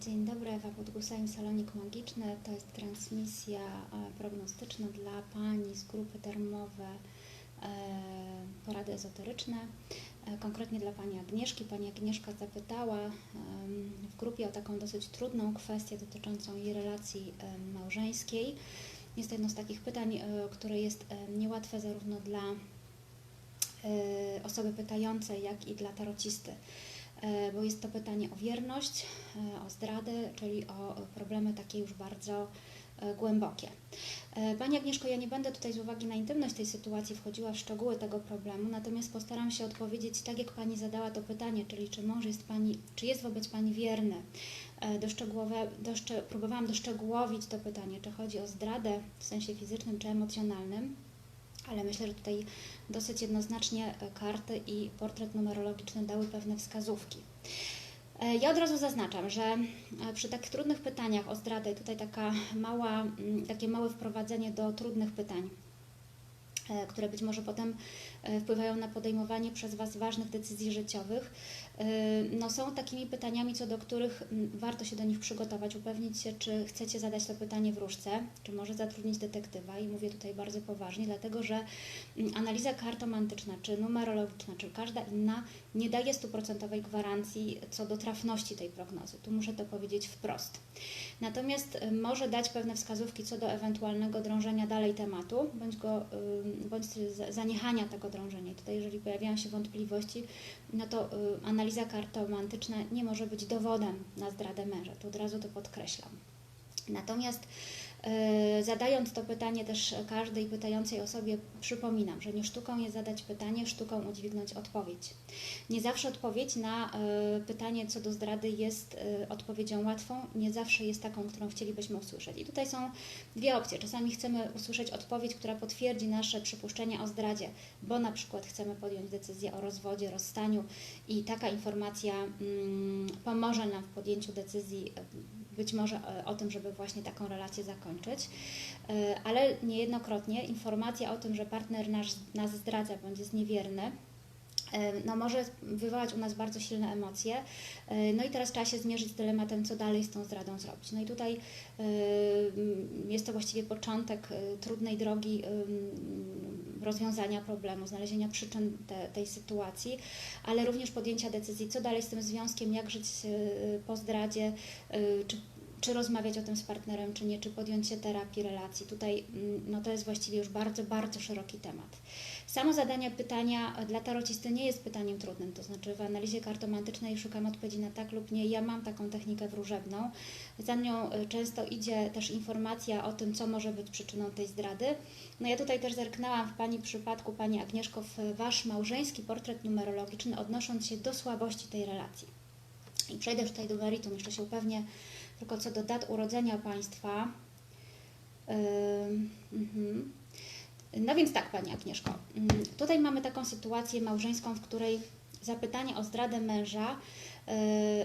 Dzień dobry, Ewa Podgusajm, Salonik Magiczny. To jest transmisja e, prognostyczna dla Pani z grupy termowe e, Porady Ezoteryczne. E, Konkretnie dla Pani Agnieszki. Pani Agnieszka zapytała w grupie o taką dosyć trudną kwestię dotyczącą jej relacji małżeńskiej. Jest to jedno z takich pytań, które jest niełatwe zarówno dla osoby pytającej, jak i dla tarocisty bo jest to pytanie o wierność, e, o zdradę, czyli o problemy takie już bardzo e, głębokie. E, Pani Agnieszko, ja nie będę tutaj z uwagi na intymność tej sytuacji wchodziła w szczegóły tego problemu, natomiast postaram się odpowiedzieć tak, jak Pani zadała to pytanie, czyli czy mąż jest Pani, czy jest wobec Pani wierny. E, Doszczegółowe, doszcze, próbowałam doszczegółowić to pytanie, czy chodzi o zdradę w sensie fizycznym czy emocjonalnym. Ale myślę, że tutaj dosyć jednoznacznie e, karty i portret numerologiczny dały pewne wskazówki. E, Ja od razu zaznaczam, że e, przy tak trudnych pytaniach o zdradę, tutaj taka mała, mm, takie małe wprowadzenie do trudnych pytań, które być może potem wpływają na podejmowanie przez Was ważnych decyzji życiowych, no są takimi pytaniami, co do których mm, warto się do nich przygotować, upewnić się, czy chcecie zadać to pytanie wróżce, czy może zatrudnić detektywa i mówię tutaj bardzo poważnie, dlatego że mm, analiza kartomantyczna, czy numerologiczna, czy każda inna nie daje stuprocentowej gwarancji co do trafności tej prognozy. Tu muszę to powiedzieć wprost. Natomiast y, może dać pewne wskazówki co do ewentualnego drążenia dalej tematu, bądź, go, y, bądź za- zaniechania tego drążenia. I tutaj, jeżeli pojawiają się wątpliwości, no to y, analiza kartomantyczna nie może być dowodem na zdradę męża. Tu od razu to podkreślam. Natomiast zadając to pytanie też każdej pytającej osobie, przypominam, że nie sztuką jest zadać pytanie, sztuką udźwignąć odpowiedź. Nie zawsze odpowiedź na e, pytanie co do zdrady jest e, odpowiedzią łatwą, nie zawsze jest taką, którą chcielibyśmy usłyszeć. I tutaj są dwie opcje. Czasami chcemy usłyszeć odpowiedź, która potwierdzi nasze przypuszczenia o zdradzie, bo na przykład chcemy podjąć decyzję o rozwodzie, rozstaniu i taka informacja mm, pomoże nam w podjęciu decyzji e, być może e, o tym, żeby właśnie taką relację zakończyć, E, ale niejednokrotnie informacja o tym, że partner nasz, nas zdradza bądź jest niewierny, e, no może wywołać u nas bardzo silne emocje. No i teraz trzeba się zmierzyć z dylematem, co dalej z tą zdradą zrobić. No i tutaj jest to właściwie początek trudnej drogi rozwiązania problemu, znalezienia przyczyn te, tej sytuacji, ale również podjęcia decyzji, co dalej z tym związkiem, jak żyć e, po zdradzie, e, czy czy rozmawiać o tym z partnerem, czy nie, czy podjąć się terapii relacji. Tutaj mm, no to jest właściwie już bardzo, bardzo szeroki temat. Samo zadanie pytania dla tarocisty nie jest pytaniem trudnym, to znaczy w analizie kartomantycznej szukam odpowiedzi na tak lub nie. Ja mam taką technikę wróżebną. Za nią y, często idzie też informacja o tym, co może być przyczyną tej zdrady. No ja tutaj też zerknęłam w Pani przypadku, Pani Agnieszko, w Wasz małżeński portret numerologiczny, odnosząc się do słabości tej relacji. I przejdę już tutaj do meritum, jeszcze się upewnię tylko co do dat urodzenia Państwa. Mhm. No więc tak, Pani Agnieszko, ym, tutaj mamy taką sytuację małżeńską, w której zapytanie o zdradę męża, yy,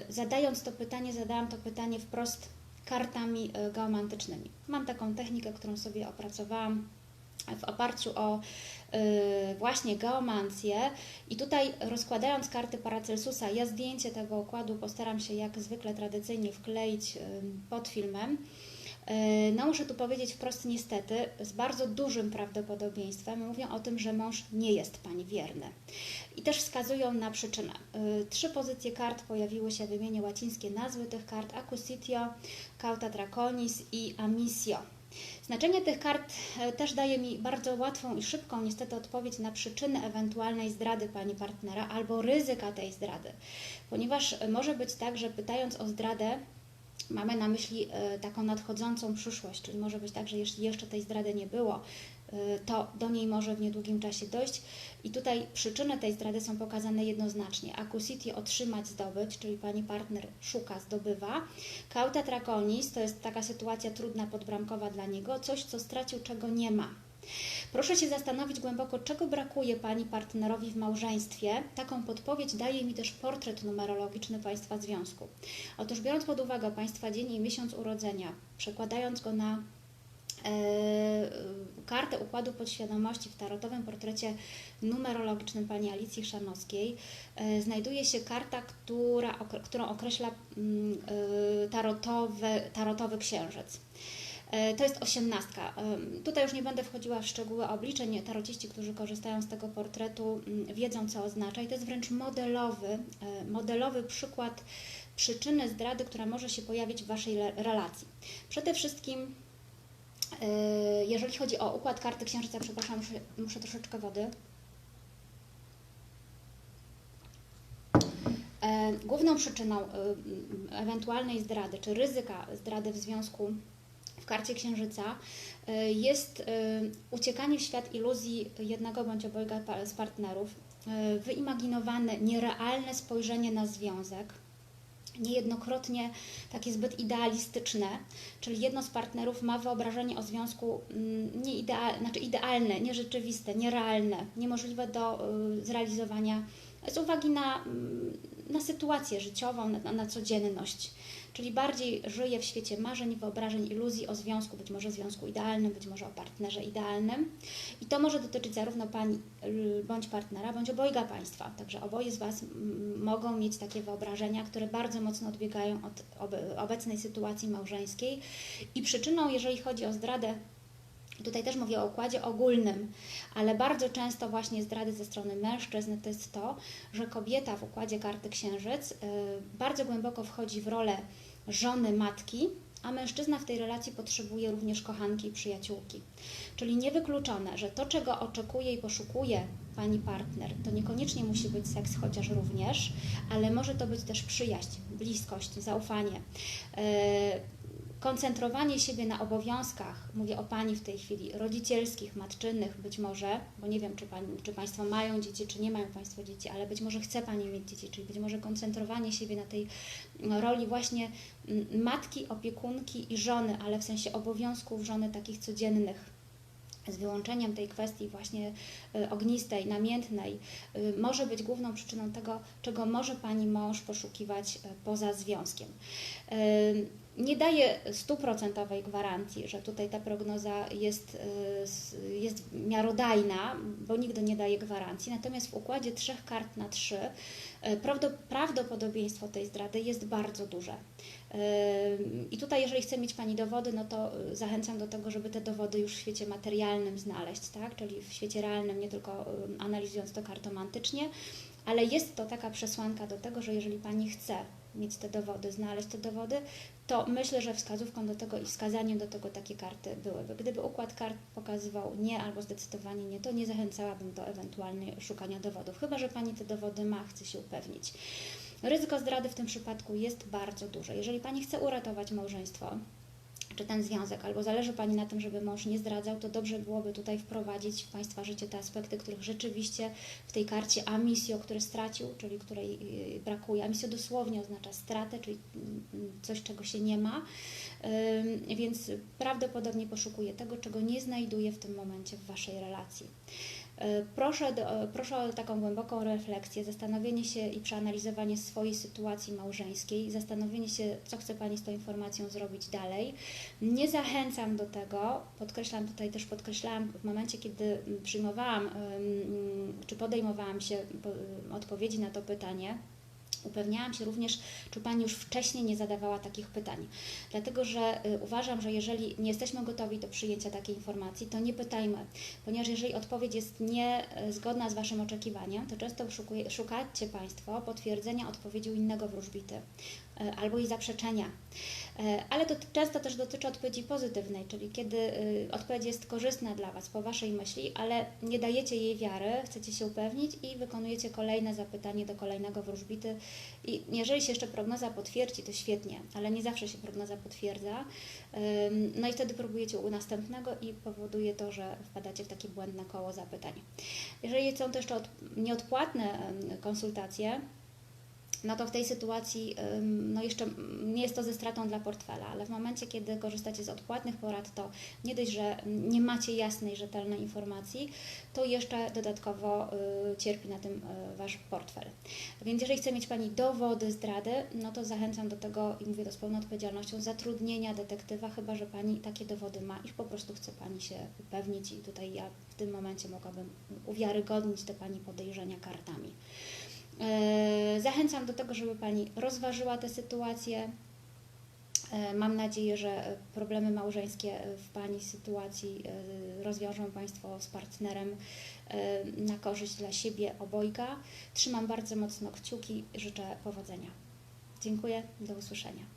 zadając to pytanie, zadałam to pytanie wprost kartami yy, geomantycznymi. Mam taką technikę, którą sobie opracowałam w oparciu o y, właśnie geomancję i tutaj rozkładając karty Paracelsusa, ja zdjęcie tego układu postaram się jak zwykle tradycyjnie wkleić y, pod filmem. Y, No muszę tu powiedzieć wprost niestety, z bardzo dużym prawdopodobieństwem mówią o tym, że mąż nie jest Pani wierny. I też wskazują na przyczynę. Trzy pozycje kart pojawiły się, wymienię łacińskie nazwy tych kart, Accusitio, Cauta Draconis i Amisio. Znaczenie tych kart e, też daje mi bardzo łatwą i szybką niestety odpowiedź na przyczyny ewentualnej zdrady pani partnera albo ryzyka tej zdrady. Ponieważ e, może być tak, że pytając o zdradę, mamy na myśli e, taką nadchodzącą przyszłość, czyli może być tak, że jeśli jeszcze tej zdrady nie było, e, to do niej może w niedługim czasie dojść. I tutaj przyczyny tej zdrady są pokazane jednoznacznie. Accusity otrzymać, zdobyć, czyli pani partner szuka, zdobywa. Cauta traconis to jest taka sytuacja trudna, podbramkowa dla niego, coś, co stracił, czego nie ma. Proszę się zastanowić głęboko, czego brakuje Pani partnerowi w małżeństwie. Taką podpowiedź daje mi też portret numerologiczny Państwa związku. Otóż biorąc pod uwagę Państwa dzień i miesiąc urodzenia, przekładając go na e, kartę układu podświadomości w tarotowym portrecie numerologicznym pani Alicji Szanowskiej e, znajduje się karta, która, którą określa mm, e, tarotowy, tarotowy księżyc. E, To jest osiemnastka. Em, Tutaj już nie będę wchodziła w szczegóły obliczeń. Tarociści, którzy korzystają z tego portretu, mm, wiedzą, co oznacza. I to jest wręcz modelowy, e, modelowy przykład przyczyny zdrady, która może się pojawić w Waszej relacji. Przede wszystkim, e, jeżeli chodzi o układ karty księżyca, przepraszam, muszę, muszę troszeczkę wody. E, Główną przyczyną e, ewentualnej zdrady, czy ryzyka zdrady w związku karcie księżyca y, jest y, uciekanie w świat iluzji jednego bądź obojga z partnerów, y, wyimaginowane, nierealne spojrzenie na związek, niejednokrotnie takie zbyt idealistyczne, czyli jedno z partnerów ma wyobrażenie o związku mm, nie idea, znaczy idealne, nierzeczywiste, nierealne, niemożliwe do zrealizowania z uwagi na, mm, na sytuację życiową, na, na codzienność. Czyli bardziej żyje w świecie marzeń, wyobrażeń, iluzji o związku, być może związku idealnym, być może o partnerze idealnym. I to może dotyczyć zarówno pani y, bądź partnera, bądź obojga państwa. Także oboje z Was mogą mieć takie wyobrażenia, które bardzo mocno odbiegają od obe- obecnej sytuacji małżeńskiej. I przyczyną, jeżeli chodzi o zdradę, Tutaj też mówię o układzie ogólnym, ale bardzo często właśnie zdrady ze strony mężczyzn to jest to, że kobieta w układzie karty księżyc y, bardzo głęboko wchodzi w rolę żony, matki, a mężczyzna w tej relacji potrzebuje również kochanki i przyjaciółki. Czyli niewykluczone, że to, czego oczekuje i poszukuje pani partner, to niekoniecznie musi być seks, chociaż również, ale może to być też przyjaźń, bliskość, zaufanie. Y, koncentrowanie siebie na obowiązkach, mówię o Pani w tej chwili, rodzicielskich, matczynych być może, bo nie wiem, czy, pani, czy Państwo mają dzieci, czy nie mają Państwo dzieci, ale być może chce Pani mieć dzieci, czyli być może koncentrowanie siebie na tej no, roli właśnie mm, matki, opiekunki i żony, ale w sensie obowiązków żony takich codziennych z wyłączeniem tej kwestii właśnie y, ognistej, namiętnej, y, może być główną przyczyną tego, czego może Pani mąż poszukiwać y, poza związkiem. Y, Nie daję stuprocentowej gwarancji, że tutaj ta prognoza jest, y, jest miarodajna, bo nigdy nie daje gwarancji. Natomiast w układzie trzech kart na trzy y, prawdo- prawdopodobieństwo tej zdrady jest bardzo duże. Ym, I tutaj, jeżeli chce mieć Pani dowody, no to y, zachęcam do tego, żeby te dowody już w świecie materialnym znaleźć, tak? czyli w świecie realnym, nie tylko analizując to kartomantycznie, ale jest to taka przesłanka do tego, że jeżeli Pani chce mieć te dowody, znaleźć te dowody, to myślę, że wskazówką do tego i wskazaniem do tego takie karty byłyby. Gdyby układ kart pokazywał nie albo zdecydowanie nie, to nie zachęcałabym do ewentualnie szukania dowodów, chyba że Pani te dowody ma, chce się upewnić. Ryzyko zdrady w tym przypadku jest bardzo duże. Jeżeli Pani chce uratować małżeństwo, czy ten związek, albo zależy Pani na tym, żeby mąż nie zdradzał, to dobrze byłoby tutaj wprowadzić w Państwa życie te aspekty, których rzeczywiście w tej karcie amisjo, który stracił, czyli której yy, brakuje. Amisjo dosłownie oznacza stratę, czyli mm, coś, czego się nie ma, więc prawdopodobnie poszukuje tego, czego nie znajduje w tym momencie w Waszej relacji. E, Proszę, do, proszę o taką głęboką refleksję, zastanowienie się i przeanalizowanie swojej sytuacji małżeńskiej, zastanowienie się, co chce Pani z tą informacją zrobić dalej. Nie zachęcam do tego, podkreślam tutaj też, podkreślałam w momencie, kiedy przyjmowałam, czy podejmowałam się po- odpowiedzi na to pytanie, Upewniałam się również, czy Pani już wcześniej nie zadawała takich pytań. Dlatego, że y, uważam, że jeżeli nie jesteśmy gotowi do przyjęcia takiej informacji, to nie pytajmy, ponieważ jeżeli odpowiedź jest niezgodna z Waszym oczekiwaniem, to często szukacie Państwo potwierdzenia odpowiedzi u innego wróżbity y, albo jej zaprzeczenia. E, Ale to często też dotyczy odpowiedzi pozytywnej, czyli kiedy y, odpowiedź jest korzystna dla Was po Waszej myśli, ale nie dajecie jej wiary, chcecie się upewnić i wykonujecie kolejne zapytanie do kolejnego wróżbity. I jeżeli się jeszcze prognoza potwierdzi, to świetnie, ale nie zawsze się prognoza potwierdza. No i wtedy próbujecie u następnego i powoduje to, że wpadacie w takie błędne koło zapytań. Jeżeli są to jeszcze od, nieodpłatne konsultacje, no to w tej sytuacji no jeszcze nie jest to ze stratą dla portfela, ale w momencie, kiedy korzystacie z odpłatnych porad, to nie dość, że nie macie jasnej, rzetelnej informacji, to jeszcze dodatkowo y, cierpi na tym y, Wasz portfel. Więc jeżeli chce mieć Pani dowody zdrady, no to zachęcam do tego i mówię to z pełną odpowiedzialnością, zatrudnienia detektywa, chyba że Pani takie dowody ma i po prostu chce Pani się upewnić i tutaj ja w tym momencie mogłabym uwiarygodnić te Pani podejrzenia kartami. E, Zachęcam do tego, żeby Pani rozważyła tę sytuację. E, Mam nadzieję, że problemy małżeńskie w Pani sytuacji e, rozwiążą Państwo z partnerem na korzyść dla siebie obojga. Trzymam bardzo mocno kciuki, życzę powodzenia. Dziękuję, do usłyszenia.